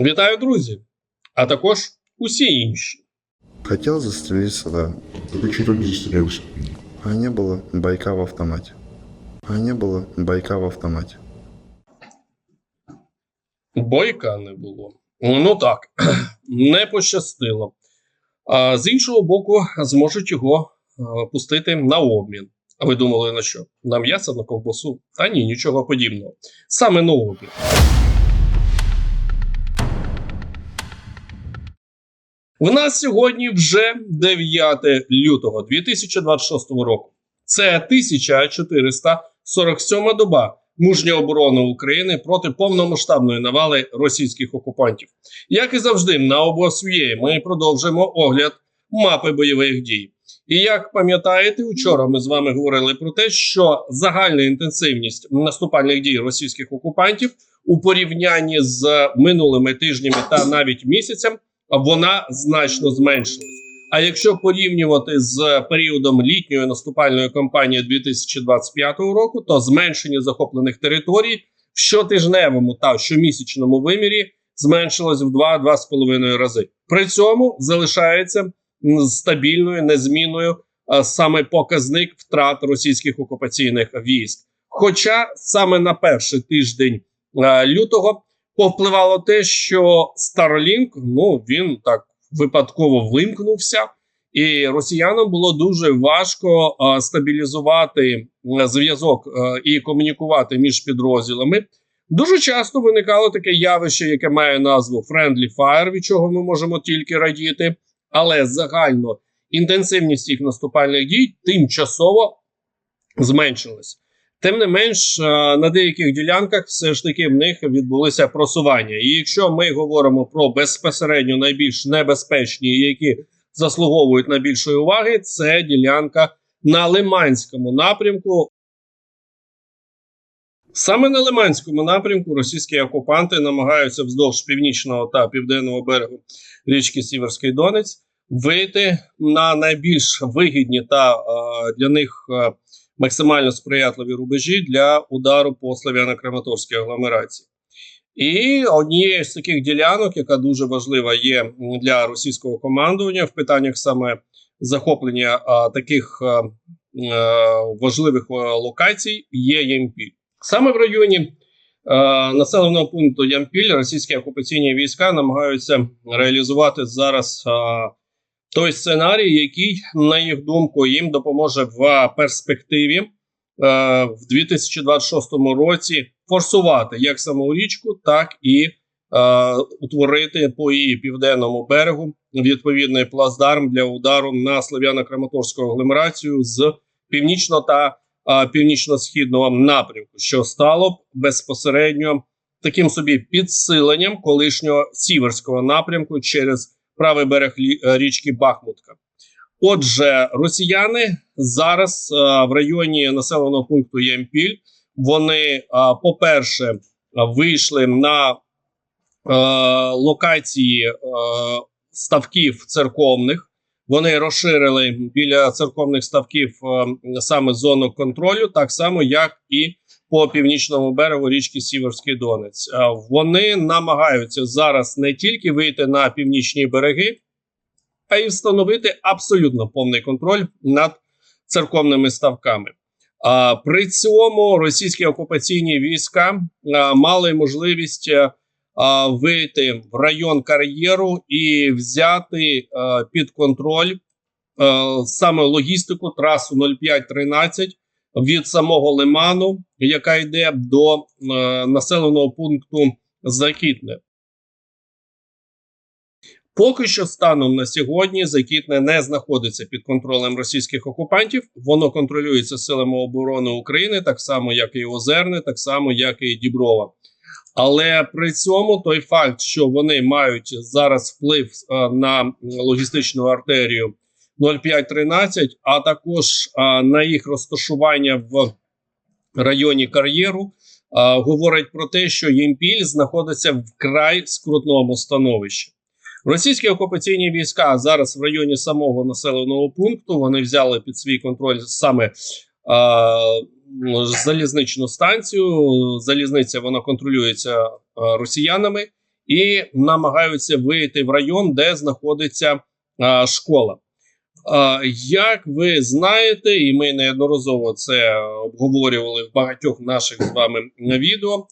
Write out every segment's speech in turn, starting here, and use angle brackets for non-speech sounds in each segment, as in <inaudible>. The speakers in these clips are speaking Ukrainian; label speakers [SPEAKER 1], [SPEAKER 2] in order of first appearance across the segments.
[SPEAKER 1] Вітаю, друзі! А також усі інші.
[SPEAKER 2] Хотел застрелиться, да.
[SPEAKER 3] Так а что так?
[SPEAKER 2] А не было байка в автомате. А не было байка в автомате.
[SPEAKER 1] Бойка не було. Ну так, <clears throat> не пощастило. А з іншого боку, зможуть його е, пустити на обмін. А ви думали на що? На м'ясо, на ковбасу? Та ні, нічого подібного. Саме на обмін. В нас сьогодні вже 9 лютого 2026 року. Це 1447 доба мужньої оборони України проти повномасштабної навали російських окупантів. Як і завжди, на обосв'є ми продовжуємо огляд мапи бойових дій. І як пам'ятаєте, вчора ми з вами говорили про те, що загальна інтенсивність наступальних дій російських окупантів у порівнянні з минулими тижнями та навіть місяцем вона значно зменшилась. А якщо порівнювати з періодом літньої наступальної кампанії 2025 року, то зменшення захоплених територій в щотижневому та щомісячному вимірі зменшилось в 2-2,5 рази. При цьому залишається стабільною, незмінною саме показник втрат російських окупаційних військ. Хоча саме на перший тиждень лютого повпливало те, що Starlink, ну він так випадково вимкнувся, і росіянам було дуже важко а, стабілізувати м, зв'язок а, і комунікувати між підрозділами. Дуже часто виникало таке явище, яке має назву Friendly Fire, від чого ми можемо тільки радіти, але загально інтенсивність їх наступальних дій тимчасово зменшилась. Тим не менш, е, на деяких ділянках все ж таки в них відбулися просування. І якщо ми говоримо про безпосередньо найбільш небезпечні, які заслуговують на більшої уваги, це ділянка на Лиманському напрямку. Саме на Лиманському напрямку російські окупанти намагаються вздовж північного та південного берегу річки Сіверський Донець вийти на найбільш вигідні та е, для них е, максимально сприятливі рубежі для удару по Слов'яно-Краматорській агломерації. І однією з таких ділянок, яка дуже важлива є для російського командування в питаннях саме захоплення а, таких а, важливих локацій, є Ямпіль. Саме в районі а, населеного пункту Ямпіль російські окупаційні війська намагаються реалізувати зараз а, той сценарій, який, на їх думку, їм допоможе в перспективі е, в 2026 році форсувати як саму річку, так і е, утворити по її південному берегу відповідний плацдарм для удару на слов'яно-краматорську агломерацію з північно та е, північно-східного напрямку, що стало б безпосередньо таким собі підсиленням колишнього сіверського напрямку через правий берег е, річки Бахмутка. Отже, росіяни зараз е, в районі населеного пункту Ямпіль. Вони, е, по-перше, вийшли на локації ставків церковних. Вони розширили біля церковних ставків саме зону контролю, так само як і по північному берегу річки Сіверський Донець. Е, Вони намагаються зараз не тільки вийти на північні береги, а й встановити абсолютно повний контроль над церковними ставками. При цьому російські окупаційні війська а, мали можливість е, вийти в район кар'єру і взяти під контроль саме логістику трасу 0513 від самого лиману, яка йде до е, населеного пункту Закітне. Поки що станом на сьогодні Закітне не знаходиться під контролем російських окупантів. Воно контролюється силами оборони України, так само як і Озерне, так само як і Діброва. Але при цьому той факт, що вони мають зараз вплив е, на логістичну артерію 0513, а також е, на їх розташування в районі кар'єру, а, говорить про те, що Ємпіль знаходиться в край скрутному становищі. Російські окупаційні війська зараз в районі самого населеного пункту вони взяли під свій контроль саме а, залізничну станцію. Залізниця вона контролюється а, росіянами, і намагаються вийти в район, де знаходиться а, школа. Як ви знаєте, і ми неодноразово це обговорювали в багатьох наших з вами відео.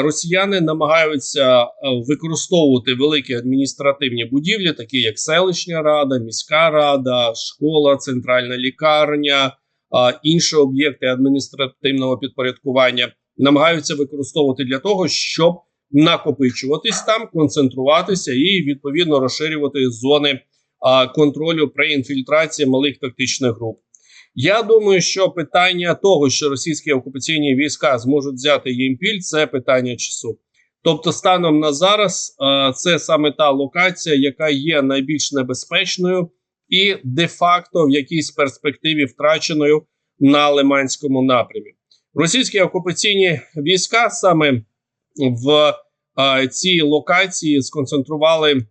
[SPEAKER 1] Росіяни намагаються використовувати великі адміністративні будівлі, такі як селищна рада, міська рада, школа, центральна лікарня, інші об'єкти адміністративного підпорядкування, намагаються використовувати для того, щоб накопичуватись там, концентруватися і відповідно розширювати зони контролю при інфільтрації малих тактичних груп. Я думаю, що питання того, що російські окупаційні війська зможуть взяти Ємпіль, це питання часу. Тобто, станом на зараз, це саме та локація, яка є найбільш небезпечною і де-факто в якійсь перспективі втраченою на Лиманському напрямі. Російські окупаційні війська саме в цій локації сконцентрували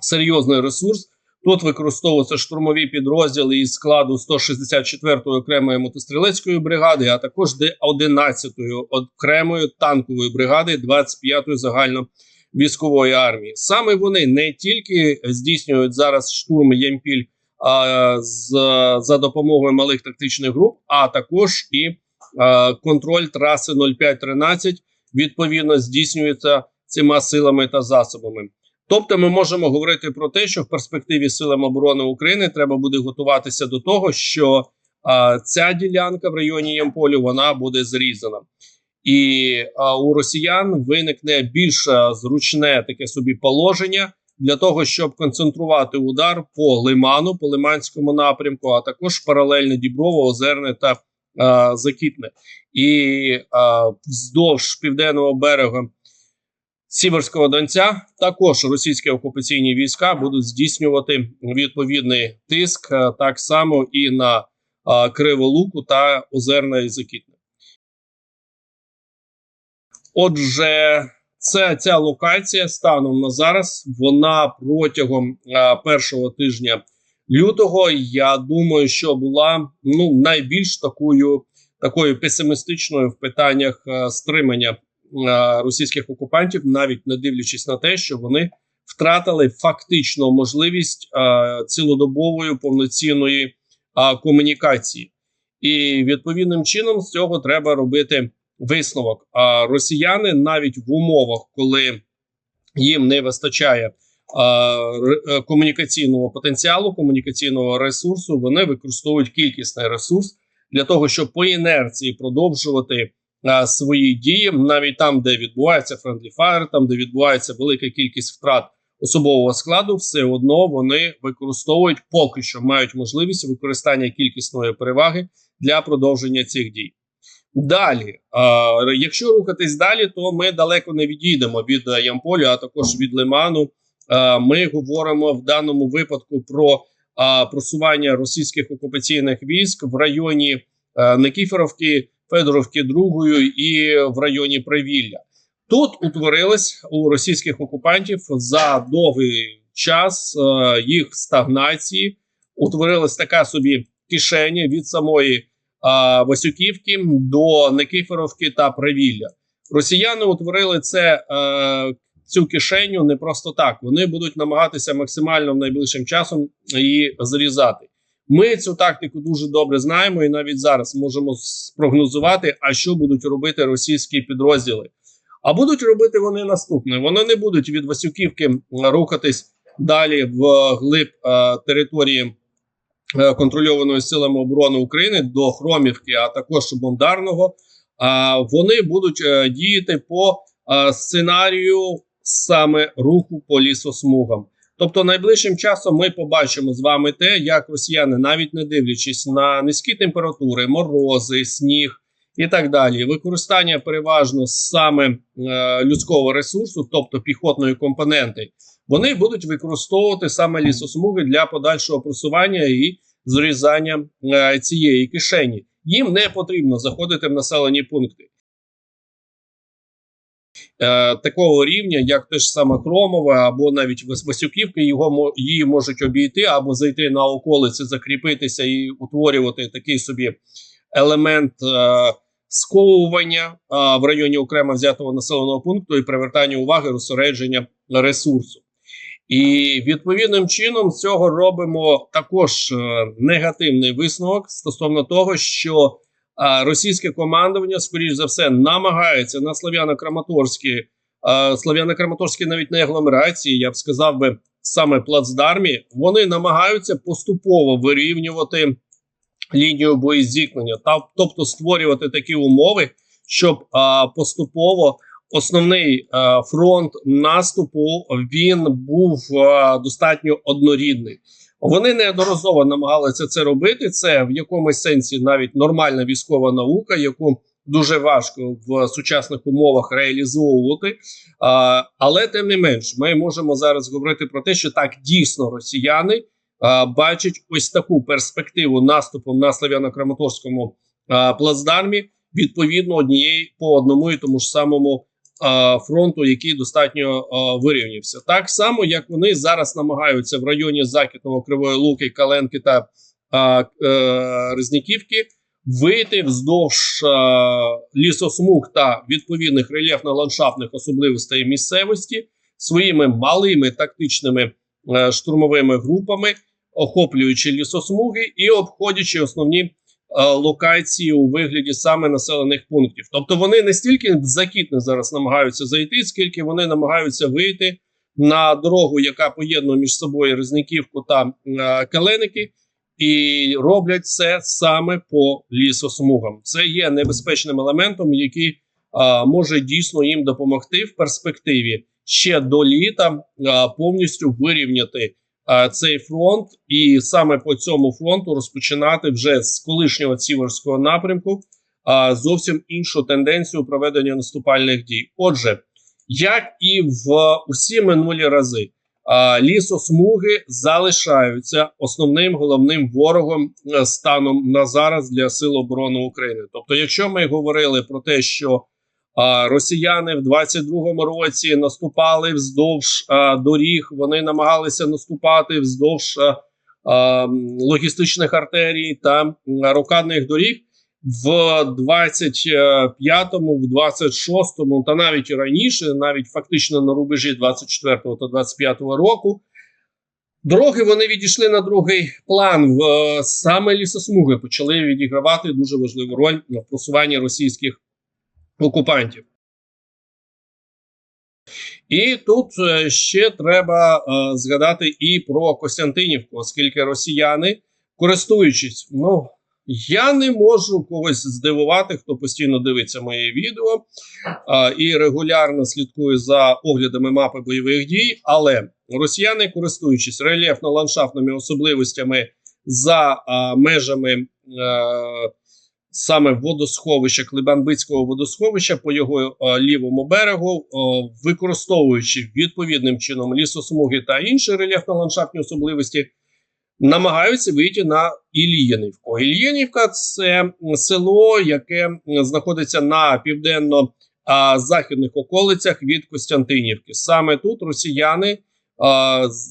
[SPEAKER 1] серйозний ресурс. Тут використовуються штурмові підрозділи із складу 164-ї окремої мотострілецької бригади, а також 11-ї окремої танкової бригади 25-ї загальновійськової армії. Саме вони не тільки здійснюють зараз штурм Ємпіль а, з, за допомогою малих тактичних груп, а також і а, контроль траси 0513 відповідно здійснюється цими силами та засобами. Тобто, ми можемо говорити про те, що в перспективі силам оборони України треба буде готуватися до того, що а, ця ділянка в районі Ямполю вона буде зрізана, і а, у росіян виникне більш зручне таке собі положення для того, щоб концентрувати удар по лиману, по лиманському напрямку, а також паралельно Діброво, Озерне та а, Закітне, і а, вздовж південного берега. Сіверського Донця також російські окупаційні війська будуть здійснювати відповідний тиск е, так само і на а, Криволуку та Озерна і Закітне. Отже, це ця локація станом на зараз. Вона протягом а, першого тижня лютого. Я думаю, що була ну найбільш такою такою песимістичною в питаннях стримання е, російських окупантів, навіть не дивлячись на те, що вони втратили фактично можливість цілодобової повноцінної комунікації, і відповідним чином з цього треба робити висновок. А росіяни навіть в умовах, коли їм не вистачає е, комунікаційного потенціалу, комунікаційного ресурсу, вони використовують кількісний ресурс для того, щоб по інерції продовжувати а, свої дії, навіть там, де відбувається friendly fire, там де відбувається велика кількість втрат особового складу, все одно вони використовують поки що мають можливість використання кількісної переваги для продовження цих дій. Далі, а, якщо рухатись далі, то ми далеко не відійдемо від е, Ямполя, а також від Лиману. Ми говоримо в даному випадку про просування російських окупаційних військ в районі а, Никіфоровки, Федоровки Другої і в районі Привілля. Тут утворилась у російських окупантів за довгий час е, їх стагнації. Утворилась така собі кишеня від самої Васюківки до Никифоровки та Привілля. Росіяни утворили це е, цю кишеню не просто так. Вони будуть намагатися максимально в найближчим часом її зрізати. Ми цю тактику дуже добре знаємо, і навіть зараз можемо спрогнозувати, а що будуть робити російські підрозділи. А будуть робити вони наступне: вони не будуть від Васюківки рухатись далі в глиб е, території е, контрольованої силами оборони України до Хромівки, а також Бондарного. А вони будуть е, діяти по е, сценарію саме руху по лісосмугам. Тобто, найближчим часом ми побачимо з вами те, як росіяни, навіть не дивлячись на низькі температури, морози, сніг і так далі, використання переважно саме е, людського ресурсу, тобто піхотної компоненти, вони будуть використовувати саме лісосмуги для подальшого просування і зрізання е, цієї кишені. Їм не потрібно заходити в населені пункти. Е, такого рівня, як те ж саме Хромове, або навіть Вас- Васюківка, його її можуть обійти або зайти на околиці, закріпитися і утворювати такий собі елемент е, сковування а, в районі окремо взятого населеного пункту і привертання уваги розсередження ресурсу. І відповідним чином з цього робимо також е, негативний висновок стосовно того, що російське командування, скоріш за все, намагається на Слов'яно-Краматорській, а, Слов'яно-Краматорській навіть не агломерації, я б сказав би саме плацдармі, вони намагаються поступово вирівнювати лінію боєзіткнення, тобто створювати такі умови, щоб поступово основний а, фронт наступу він був а, достатньо однорідний. Вони неодноразово намагалися це робити. Це в якомусь сенсі навіть нормальна військова наука, яку дуже важко в сучасних умовах реалізовувати. Але тим не менш, ми можемо зараз говорити про те, що так дійсно росіяни бачать ось таку перспективу наступу на Славяно-Краматорському плацдармі відповідно однієї по одному і тому ж самому фронту, який достатньо а, вирівнявся. Так само, як вони зараз намагаються в районі Західного Кривої Луки, Каленки та е, Резніківки вийти вздовж е, лісосмуг та відповідних рельєфно-ландшафтних особливостей місцевості своїми малими тактичними е, штурмовими групами, охоплюючи лісосмуги і обходячи основні е, локації у вигляді саме населених пунктів. Тобто вони не стільки закітно зараз намагаються зайти, скільки вони намагаються вийти на дорогу, яка поєднує між собою Різниківку та е, Каленики. І роблять це саме по лісосмугам. Це є небезпечним елементом, який а, може дійсно їм допомогти в перспективі ще до літа а, повністю вирівняти цей фронт, і саме по цьому фронту розпочинати вже з колишнього Сіверського напрямку зовсім іншу тенденцію проведення наступальних дій. Отже, як і в усі минулі рази. Лісосмуги залишаються основним головним ворогом е, станом на зараз для сил оборони України. Тобто, якщо ми говорили про те, що росіяни в 22-му році наступали вздовж доріг, вони намагалися наступати вздовж логістичних артерій та рокадних доріг. В 25-му, в 26-му та навіть раніше, навіть фактично на рубежі 24-го та 25-го року, дороги вони відійшли на другий план. Е, саме лісосмуги почали відігравати дуже важливу роль в просуванні російських окупантів. І тут е, ще треба е, згадати і про Костянтинівку, оскільки росіяни, користуючись, ну я не можу когось здивувати, хто постійно дивиться моє відео а, і регулярно слідкує за оглядами мапи бойових дій. Але росіяни, користуючись рельєфно-ландшафтними особливостями за а, межами е, саме водосховища Клебанбицького водосховища по його е, лівому берегу, е, використовуючи відповідним чином лісосмуги та інші рельєфно-ландшафтні особливості намагаються вийти на Ільїнівку. Ільїнівка це село, яке знаходиться на південно-західних околицях від Костянтинівки. Саме тут росіяни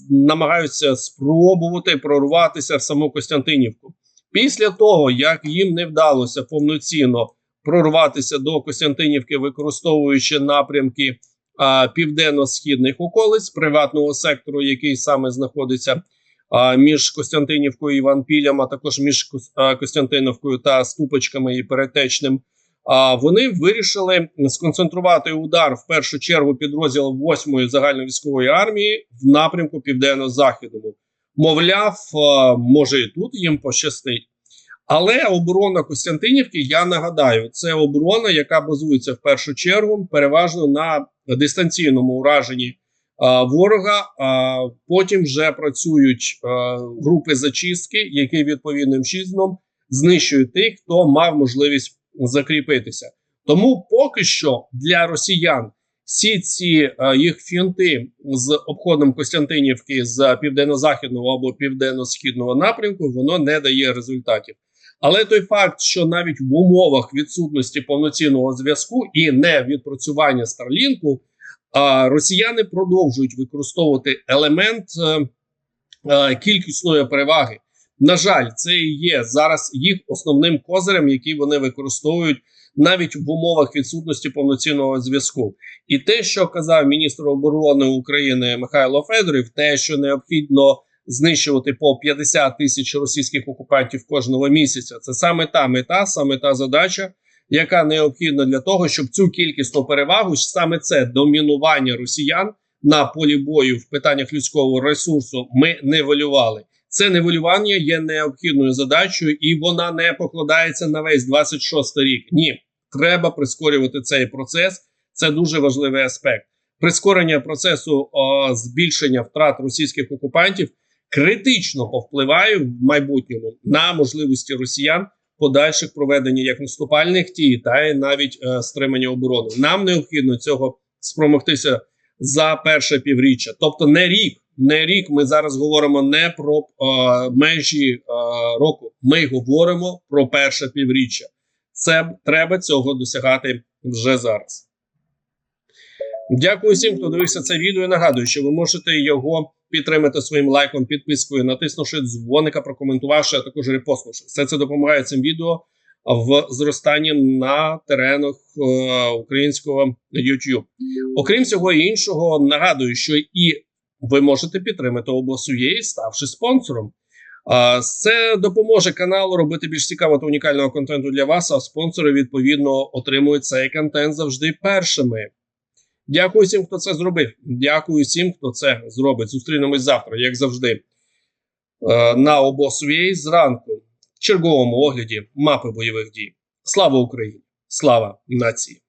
[SPEAKER 1] намагаються спробувати прорватися в саму Костянтинівку. Після того, як їм не вдалося повноцінно прорватися до Костянтинівки, використовуючи напрямки а, південно-східних околиць приватного сектору, який саме знаходиться а, між Костянтинівкою і Іванпілем, а також між а, Костянтиновкою та Ступочками і Перетечним. А вони вирішили сконцентрувати удар в першу чергу підрозділу 8-ї загальновійськової армії в напрямку південно-західному. Мовляв, може і тут їм пощастить. Але оборона Костянтинівки, я нагадаю, це оборона, яка базується в першу чергу переважно на дистанційному ураженні а, ворога. А потім вже працюють а, групи зачистки, які відповідним чином знищують тих, хто мав можливість закріпитися. Тому поки що для росіян всі ці а, їх фінти з обходом Костянтинівки з південно-західного або південно-східного напрямку воно не дає результатів. Але той факт, що навіть в умовах відсутності повноцінного зв'язку і не відпрацювання Старлінку, а, росіяни продовжують використовувати елемент е, е, кількісної переваги. На жаль, це і є зараз їх основним козирем, який вони використовують навіть в умовах відсутності повноцінного зв'язку. І те, що казав міністр оборони України Михайло Федорів, те, що необхідно знищувати по 50 тисяч російських окупантів кожного місяця, це саме та мета, саме та задача, яка необхідна для того, щоб цю кількісну перевагу, саме це домінування росіян на полі бою в питаннях людського ресурсу, ми нивелювали. Це нивелювання є необхідною задачею, і вона не покладається на весь 26 рік. Ні, треба прискорювати цей процес. Це дуже важливий аспект. Прискорення процесу о, збільшення втрат російських окупантів критично повпливає в майбутньому на можливості росіян подальших проведення як наступальних дій, та й навіть е, стримання оборони. Нам необхідно цього спромогтися за перше півріччя, тобто не рік. Не рік ми зараз говоримо не про е, межі е, року. Ми говоримо про перше півріччя. Це треба цього досягати вже зараз. Дякую всім, хто дивився це відео. І Нагадую, що ви можете його підтримати своїм лайком, підпискою, натиснувши дзвоника, прокоментувавши, а також репостнувши. Все це допомагає цим відео в зростанні на теренах е, українського YouTube. Окрім всього іншого, нагадую, що і ви можете підтримати обласує, ставши спонсором. Це допоможе каналу робити більш цікавого та унікального контенту для вас. А спонсори відповідно отримують цей контент завжди першими. Дякую всім, хто це зробив. Дякую всім, хто це зробить. Зустрінемось завтра, як завжди, е, на обосує зранку в черговому огляді мапи бойових дій. Слава Україні! Слава нації!